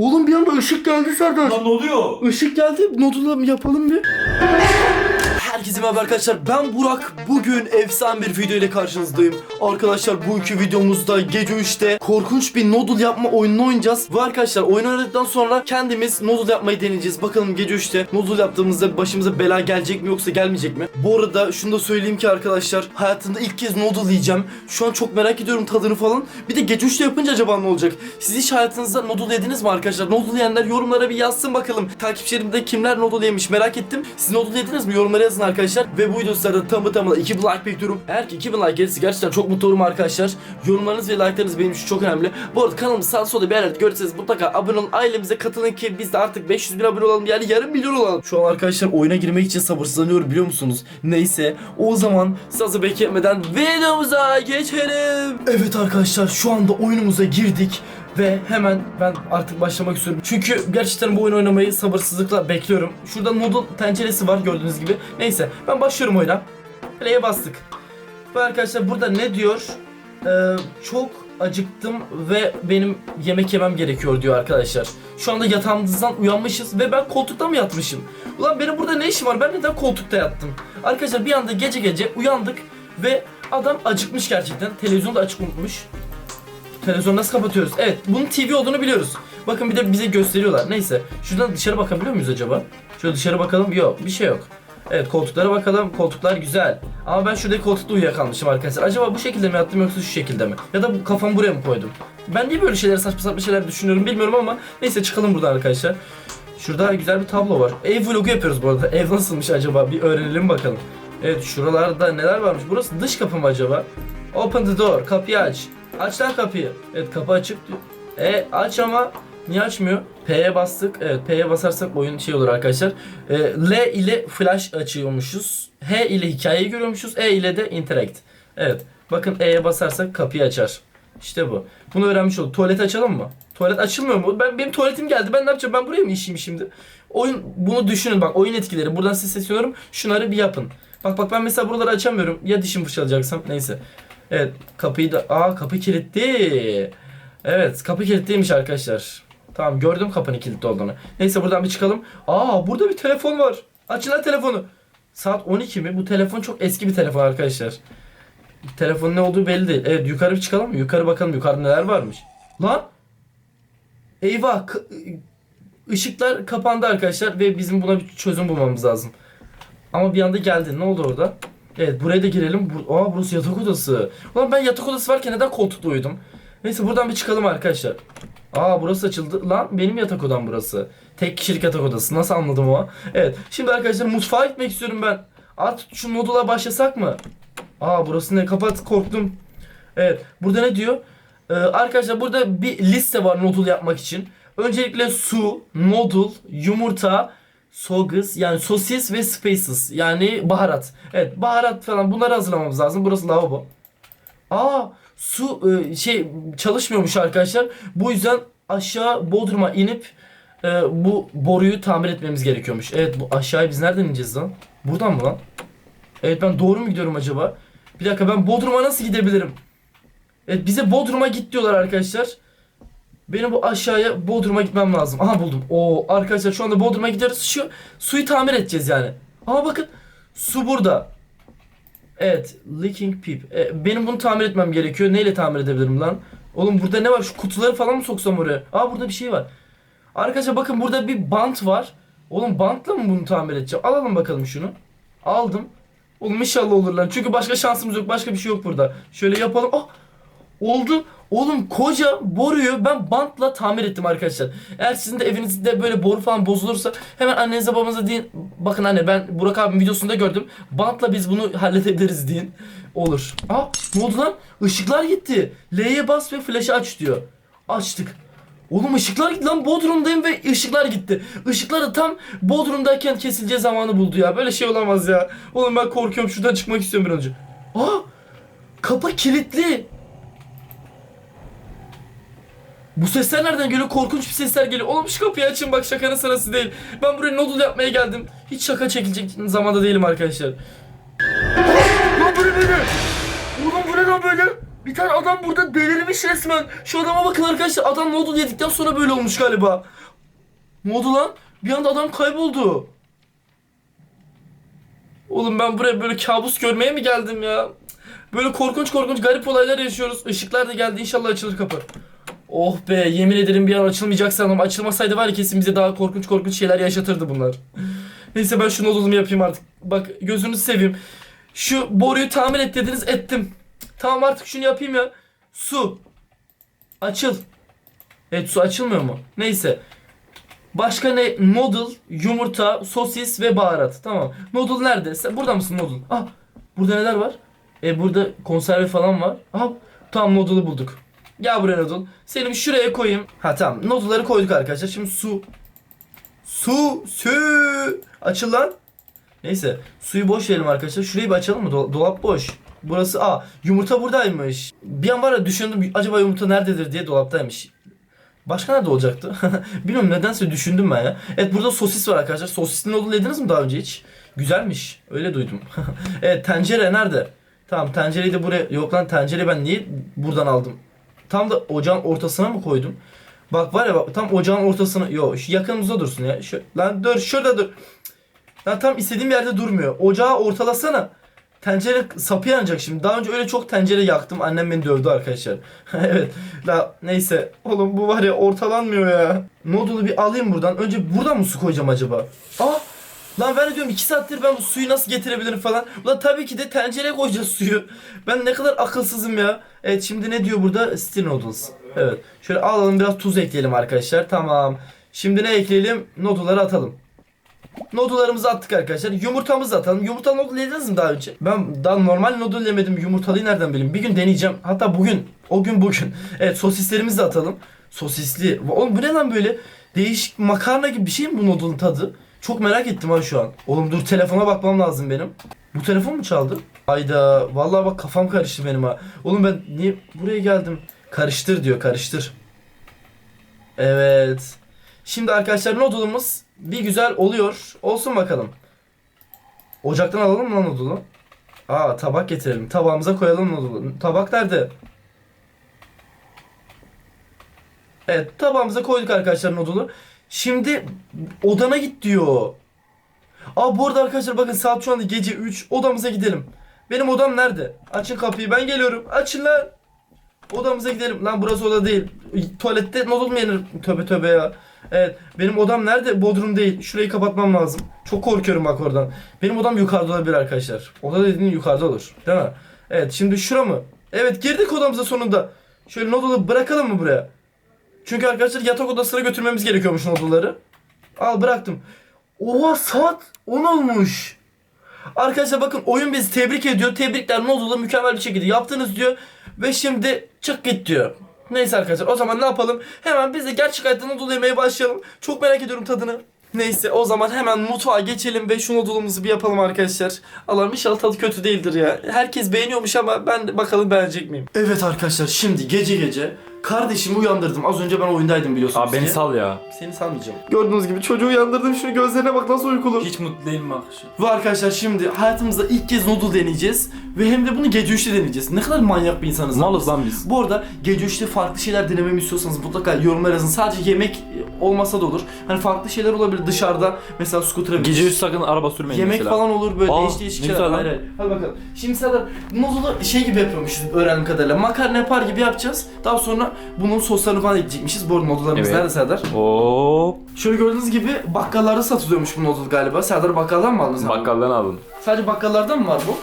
Oğlum bir anda ışık geldi Serdar. Lan ne oluyor? Işık geldi. Nodula yapalım bir. Herkese merhaba arkadaşlar. Ben Burak. Bugün efsane bir video ile karşınızdayım. Arkadaşlar bugünkü videomuzda gece 3'te korkunç bir noodle yapma oyununu oynayacağız. Ve arkadaşlar oyun oynadıktan sonra kendimiz noodle yapmayı deneyeceğiz. Bakalım gece 3'te noodle yaptığımızda başımıza bela gelecek mi yoksa gelmeyecek mi? Bu arada şunu da söyleyeyim ki arkadaşlar hayatımda ilk kez noodle yiyeceğim. Şu an çok merak ediyorum tadını falan. Bir de gece 3'te yapınca acaba ne olacak? Siz hiç hayatınızda noodle yediniz mi arkadaşlar? Noodle yiyenler yorumlara bir yazsın bakalım. Takipçilerimde kimler noodle yemiş merak ettim. Siz noodle yediniz mi? Yorumlara yazın arkadaşlar. Ve bu videolarda tamı tamına 2000 like bekliyorum. Eğer ki 2000 like gelirse gerçekten çok mutlu olurum arkadaşlar. Yorumlarınız ve like'larınız benim için çok önemli. Bu arada kanalımı sağ solda bir yerlerde görürseniz mutlaka abone olun. Ailemize katılın ki biz de artık 500 bin abone olalım. Yani yarım milyon olalım. Şu an arkadaşlar oyuna girmek için sabırsızlanıyorum biliyor musunuz? Neyse o zaman sizi bekletmeden videomuza geçelim. Evet arkadaşlar şu anda oyunumuza girdik. Ve hemen ben artık başlamak istiyorum. Çünkü gerçekten bu oyunu oynamayı sabırsızlıkla bekliyorum. Şurada noodle tenceresi var gördüğünüz gibi. Neyse ben başlıyorum oyuna. Play'e bastık. Ve arkadaşlar burada ne diyor? Ee, çok acıktım ve benim yemek yemem gerekiyor diyor arkadaşlar. Şu anda yatağımızdan uyanmışız ve ben koltukta mı yatmışım? Ulan benim burada ne işim var? Ben neden koltukta yattım? Arkadaşlar bir anda gece gece uyandık ve adam acıkmış gerçekten. Televizyonu da açık unutmuş. Televizyonu nasıl kapatıyoruz? Evet, bunun TV olduğunu biliyoruz. Bakın bir de bize gösteriyorlar. Neyse, şuradan dışarı bakabiliyor muyuz acaba? Şöyle dışarı bakalım. Yok, bir şey yok. Evet, koltuklara bakalım. Koltuklar güzel. Ama ben şuradaki koltukta uyuyakalmışım arkadaşlar. Acaba bu şekilde mi yattım yoksa şu şekilde mi? Ya da kafamı buraya mı koydum? Ben niye böyle şeyler saçma saçma şeyler düşünüyorum bilmiyorum ama neyse çıkalım buradan arkadaşlar. Şurada güzel bir tablo var. Ev vlogu yapıyoruz bu arada. Ev nasılmış acaba? Bir öğrenelim bakalım. Evet şuralarda neler varmış? Burası dış kapı mı acaba? Open the door. Kapıyı aç. Aç lan kapıyı. Evet kapı açık diyor. E aç ama niye açmıyor? P'ye bastık. Evet P'ye basarsak oyun şey olur arkadaşlar. E, L ile flash açıyormuşuz. H ile hikayeyi görüyormuşuz. E ile de interact. Evet. Bakın E'ye basarsak kapıyı açar. İşte bu. Bunu öğrenmiş olduk. Tuvalet açalım mı? Tuvalet açılmıyor mu? Ben benim tuvaletim geldi. Ben ne yapacağım? Ben buraya mı işeyim şimdi? Oyun bunu düşünün bak. Oyun etkileri. Buradan size sesleniyorum. Şunları bir yapın. Bak bak ben mesela buraları açamıyorum. Ya dişimi fırçalayacaksam. Neyse. Evet kapıyı da... Aa kapı kilitli. Evet kapı kilitliymiş arkadaşlar. Tamam gördüm kapının kilitli olduğunu. Neyse buradan bir çıkalım. Aa burada bir telefon var. Açın lan telefonu. Saat 12 mi? Bu telefon çok eski bir telefon arkadaşlar. Telefonun ne olduğu belli değil. Evet yukarı bir çıkalım mı? Yukarı bakalım yukarıda neler varmış. Lan! Eyvah! Işıklar kapandı arkadaşlar ve bizim buna bir çözüm bulmamız lazım. Ama bir anda geldi. Ne oldu orada? Evet buraya da girelim. Bur Aa burası yatak odası. Ulan ben yatak odası varken neden koltukta uyudum? Neyse buradan bir çıkalım arkadaşlar. Aa burası açıldı. Lan benim yatak odam burası. Tek kişilik yatak odası. Nasıl anladım o? Evet. Şimdi arkadaşlar mutfağa gitmek istiyorum ben. Artık şu modula başlasak mı? Aa burası ne? Kapat korktum. Evet. Burada ne diyor? Ee, arkadaşlar burada bir liste var noodle yapmak için. Öncelikle su, noodle, yumurta, sogus yani sosis ve spices yani baharat. Evet baharat falan bunları hazırlamamız lazım. Burası lavabo. Aa su e, şey çalışmıyormuş arkadaşlar. Bu yüzden aşağı Bodrum'a inip e, bu boruyu tamir etmemiz gerekiyormuş. Evet bu aşağıya biz nereden ineceğiz lan? Buradan mı lan? Evet ben doğru mu gidiyorum acaba? Bir dakika ben Bodrum'a nasıl gidebilirim? Evet bize Bodrum'a git diyorlar arkadaşlar. Benim bu aşağıya Bodrum'a gitmem lazım. Aha buldum. Oo arkadaşlar şu anda Bodrum'a gidiyoruz. Şu suyu tamir edeceğiz yani. Ama bakın su burada. Evet, leaking pipe. E, benim bunu tamir etmem gerekiyor. Neyle tamir edebilirim lan? Oğlum burada ne var? Şu kutuları falan mı soksam oraya? Aa burada bir şey var. Arkadaşlar bakın burada bir bant var. Oğlum bantla mı bunu tamir edeceğim? Alalım bakalım şunu. Aldım. Oğlum inşallah olur lan. Çünkü başka şansımız yok. Başka bir şey yok burada. Şöyle yapalım. Oh! Oldu. Oğlum koca boruyu ben bantla tamir ettim arkadaşlar. Eğer sizin de evinizde böyle boru falan bozulursa hemen annenize babanıza deyin. Bakın anne ben Burak abinin videosunda gördüm. Bantla biz bunu halledebiliriz deyin. Olur. Aa ne oldu lan? Işıklar gitti. L'ye bas ve flaşı aç diyor. Açtık. Oğlum ışıklar gitti lan Bodrum'dayım ve ışıklar gitti. Işıklar da tam Bodrum'dayken kesileceği zamanı buldu ya. Böyle şey olamaz ya. Oğlum ben korkuyorum şuradan çıkmak istiyorum bir an önce. Aa kapı kilitli. Bu sesler nereden geliyor? Korkunç bir sesler geliyor. Oğlum şu kapıyı açın bak şakanın sırası değil. Ben buraya noodle yapmaya geldim. Hiç şaka çekilecek zamanda değilim arkadaşlar. Lan bu ne böyle? Oğlum bu ne lan böyle? Bir tane adam burada delirmiş resmen. Şu adama bakın arkadaşlar. Adam noodle yedikten sonra böyle olmuş galiba. Ne oldu lan? Bir anda adam kayboldu. Oğlum ben buraya böyle kabus görmeye mi geldim ya? Böyle korkunç korkunç garip olaylar yaşıyoruz. Işıklar da geldi. İnşallah açılır kapı. Oh be yemin ederim bir an açılmayacak sandım. Açılmasaydı var ya kesin bize daha korkunç korkunç şeyler yaşatırdı bunlar. Neyse ben şu noodle'ımı yapayım artık. Bak gözünüzü seveyim. Şu boruyu tamir et dediniz ettim. Tamam artık şunu yapayım ya. Su. Açıl. Evet su açılmıyor mu? Neyse. Başka ne? Noodle, yumurta, sosis ve baharat. Tamam. Noodle nerede? Sen burada mısın noodle? Ah. Burada neler var? E burada konserve falan var. Aha. Tamam noodle'ı bulduk. Gel buraya noodle. Senin şuraya koyayım. Ha tamam. Noodle'ları koyduk arkadaşlar. Şimdi su. Su. Su. Açıl lan. Neyse. Suyu boş verelim arkadaşlar. Şurayı bir açalım mı? Do- dolap boş. Burası A. Yumurta buradaymış. Bir an var ya düşündüm acaba yumurta nerededir diye dolaptaymış. Başka nerede olacaktı? Bilmiyorum nedense düşündüm ben ya. Evet burada sosis var arkadaşlar. Sosisli noodle yediniz mi daha önce hiç? Güzelmiş. Öyle duydum. evet tencere nerede? Tamam tencereyi de buraya... Yok lan tencereyi ben niye buradan aldım? Tam da ocağın ortasına mı koydum? Bak var ya bak tam ocağın ortasına... Yok şu yakınımızda dursun ya. Şu, lan dur şurada dur. Lan tam istediğim yerde durmuyor. Ocağı ortalasana. Tencere sapı yanacak şimdi. Daha önce öyle çok tencere yaktım. Annem beni dövdü arkadaşlar. evet. La neyse. Oğlum bu var ya ortalanmıyor ya. Noodle'u bir alayım buradan. Önce buradan mı su koyacağım acaba? Aa! Lan ben diyorum 2 saattir ben bu suyu nasıl getirebilirim falan. Ulan tabii ki de tencereye koyacağız suyu. Ben ne kadar akılsızım ya. Evet şimdi ne diyor burada? Stir noodles. Evet. Şöyle alalım biraz tuz ekleyelim arkadaşlar. Tamam. Şimdi ne ekleyelim? Noodle'ları atalım. Noodle'larımızı attık arkadaşlar. Yumurtamızı atalım. Yumurtalı noodle yediniz mi daha önce? Ben daha normal noodle yemedim. Yumurtalıyı nereden bileyim? Bir gün deneyeceğim. Hatta bugün. O gün bugün. Evet sosislerimizi de atalım. Sosisli. Oğlum bu ne lan böyle? Değişik makarna gibi bir şey mi bu noodle'ın tadı? Çok merak ettim ha şu an. Oğlum dur telefona bakmam lazım benim. Bu telefon mu çaldı? Ayda vallahi bak kafam karıştı benim ha. Oğlum ben niye buraya geldim? Karıştır diyor karıştır. Evet. Şimdi arkadaşlar noodle'ımız bir güzel oluyor. Olsun bakalım. Ocaktan alalım mı lan noodle'u? Aa tabak getirelim. Tabağımıza koyalım noodle'u. Tabak nerede? Evet tabağımıza koyduk arkadaşlar noodle'u. Şimdi odana git diyor. Aa bu arada arkadaşlar bakın saat şu anda gece 3. Odamıza gidelim. Benim odam nerede? Açın kapıyı ben geliyorum. Açın lan. Odamıza gidelim. Lan burası oda değil. Tuvalette noodle mu yenir? Tövbe tövbe ya. Evet. Benim odam nerede? Bodrum değil. Şurayı kapatmam lazım. Çok korkuyorum bak oradan. Benim odam yukarıda olabilir arkadaşlar. Oda dediğin yukarıda olur. Değil mi? Evet. Şimdi şura mı? Evet girdik odamıza sonunda. Şöyle noodle'ı bırakalım mı buraya? Çünkü arkadaşlar yatak odasına götürmemiz gerekiyormuş noodle'ları. Al bıraktım. Oha saat 10 olmuş. Arkadaşlar bakın oyun bizi tebrik ediyor. Tebrikler noodle'ı mükemmel bir şekilde yaptınız diyor. Ve şimdi çık git diyor. Neyse arkadaşlar o zaman ne yapalım? Hemen biz de gerçek hayatta noodle yemeye başlayalım. Çok merak ediyorum tadını. Neyse o zaman hemen mutfağa geçelim ve şu noodle'ımızı bir yapalım arkadaşlar. Allah'ım inşallah tadı kötü değildir ya. Herkes beğeniyormuş ama ben bakalım beğenecek miyim? Evet arkadaşlar şimdi gece gece kardeşimi uyandırdım. Az önce ben oyundaydım biliyorsunuz Abi beni ki. sal ya. Seni salmayacağım. Gördüğünüz gibi çocuğu uyandırdım. Şu gözlerine bak nasıl uykulu. Hiç mutlu değilim bak. Ve arkadaşlar şimdi hayatımızda ilk kez noodle deneyeceğiz. Ve hem de bunu gece 3'te deneyeceğiz. Ne kadar manyak bir insanız. Malız lan biz. Bu arada gece 3'te farklı şeyler denememi istiyorsanız mutlaka yorumlara yazın. Sadece yemek olmasa da olur. Hani farklı şeyler olabilir dışarıda. Mesela scooter'a bineriz. Gece üstü sakın araba sürmeyin Yemek mesela. falan olur böyle Aa, değişik değişik ne şeyler. güzel lan. Hayır, hayır. Hadi bakalım. Şimdi Serdar noodle'u şey gibi yapıyormuşuz öğrendiğim kadarıyla. Makarna yapar gibi yapacağız. Daha sonra bunun soslarını falan ekleyecekmişiz. Bu arada noodle'larımız Evet. nerede Serdar? Oo, Şöyle gördüğünüz gibi bakkallarda satılıyormuş bu noodle galiba. Serdar bakkaldan mı aldın sen? bunu? bakkaldan aldım. Sadece bakkallarda mı var bu?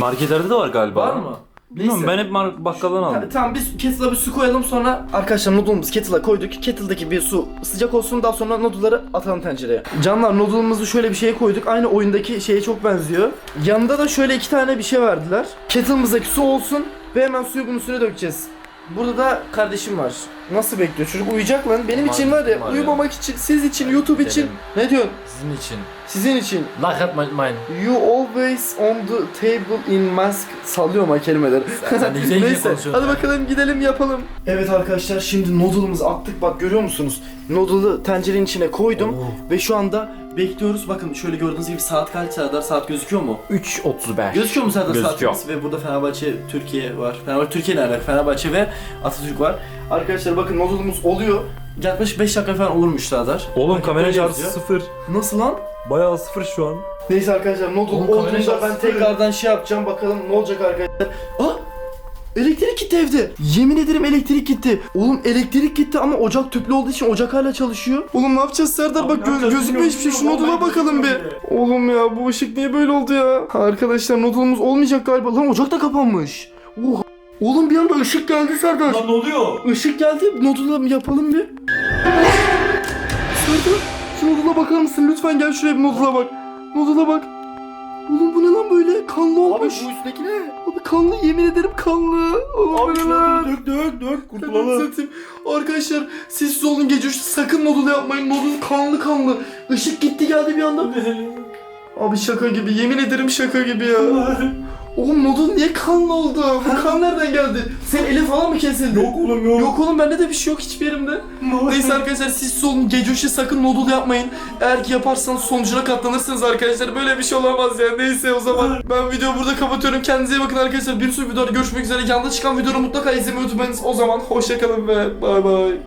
Marketlerde de var galiba. Var mı? Bilmiyorum ben hep mar- bakkaldan Ta- aldım. tamam biz kettle'a bir su koyalım sonra arkadaşlar noodle'ımızı kettle'a koyduk. Kettle'daki bir su sıcak olsun daha sonra noodle'ları atalım tencereye. Canlar noodle'ımızı şöyle bir şeye koyduk. Aynı oyundaki şeye çok benziyor. Yanında da şöyle iki tane bir şey verdiler. Kettle'ımızdaki su olsun ve hemen suyu bunun üstüne dökeceğiz. Burada da kardeşim var. Nasıl bekliyor? Çocuk uyuyacak lan. Benim Var- için var ya var ya. uyumamak için, siz için, YouTube için. Gidelim. Ne diyorsun? Sizin için. Sizin için. Like atmayı unutmayın. You always on the table in mask. Sallıyorum ha kelimeleri. Sen- de güzel Neyse konuşuyorsun hadi ya. bakalım gidelim yapalım. Evet arkadaşlar şimdi noodle'ımızı attık bak görüyor musunuz? Noodle'ı tencerenin içine koydum ve şu anda bekliyoruz. Bakın şöyle gördüğünüz gibi saat kaç Serdar? Saat gözüküyor mu? 3.35. Gözüküyor mu Serdar Gözüküyor. saatimiz? Ve burada Fenerbahçe Türkiye var. Fenerbahçe Türkiye ne alaka? Fenerbahçe ve Atatürk var. Arkadaşlar bakın noodle'ımız oluyor. Yaklaşık 5 dakika falan olurmuş Serdar. Oğlum Bakın kamera şarjı sıfır. Nasıl lan? Bayağı sıfır şu an. Neyse arkadaşlar noodle Oğlum, kamera olduğunda şarjı ben sıfır. tekrardan şey yapacağım bakalım ne olacak arkadaşlar. Ah! Elektrik gitti evde. Yemin ederim elektrik gitti. Oğlum elektrik gitti ama ocak tüplü olduğu için ocak hala çalışıyor. Oğlum ne yapacağız Serdar? Bak ne yapacağız gözükmüyor hiçbir şey. Şu bilmiyorum. bakalım bir. Oğlum ya bu ışık niye böyle oldu ya? Arkadaşlar noodle'ımız olmayacak galiba. Lan ocak da kapanmış. Oha. Oğlum bir anda ışık geldi Serdar. Lan ne oluyor? Işık geldi. Noodle'a yapalım bir. Serdar şu noodle'a bakar mısın? Lütfen gel şuraya bir noodle'a bak. Noodle'a bak. Oğlum bu ne lan böyle? Kanlı olmuş. üstteki ne? Abi kanlı yemin ederim kanlı. Oğlum bu ne lan? dök dök dök Anasını satayım. Arkadaşlar siz olun gece üçte sakın noodle yapmayın. Noodle kanlı kanlı. Işık gitti geldi bir anda. Abi şaka gibi yemin ederim şaka gibi ya. Oğlum noodle niye kanlı oldu? Bu kan nereden geldi? Senin elin falan mı kesildi? Yok oğlum yok. Yok oğlum bende de bir şey yok hiçbir yerimde. Neyse arkadaşlar siz olun gece üçte sakın noodle yapmayın. Eğer ki yaparsanız sonucuna katlanırsınız arkadaşlar. Böyle bir şey olamaz ya. Neyse o zaman ben videoyu burada kapatıyorum. Kendinize iyi bakın arkadaşlar. Bir sürü videoda görüşmek üzere. Yanda çıkan videoları mutlaka izlemeyi unutmayınız. O zaman hoşçakalın ve bay bay.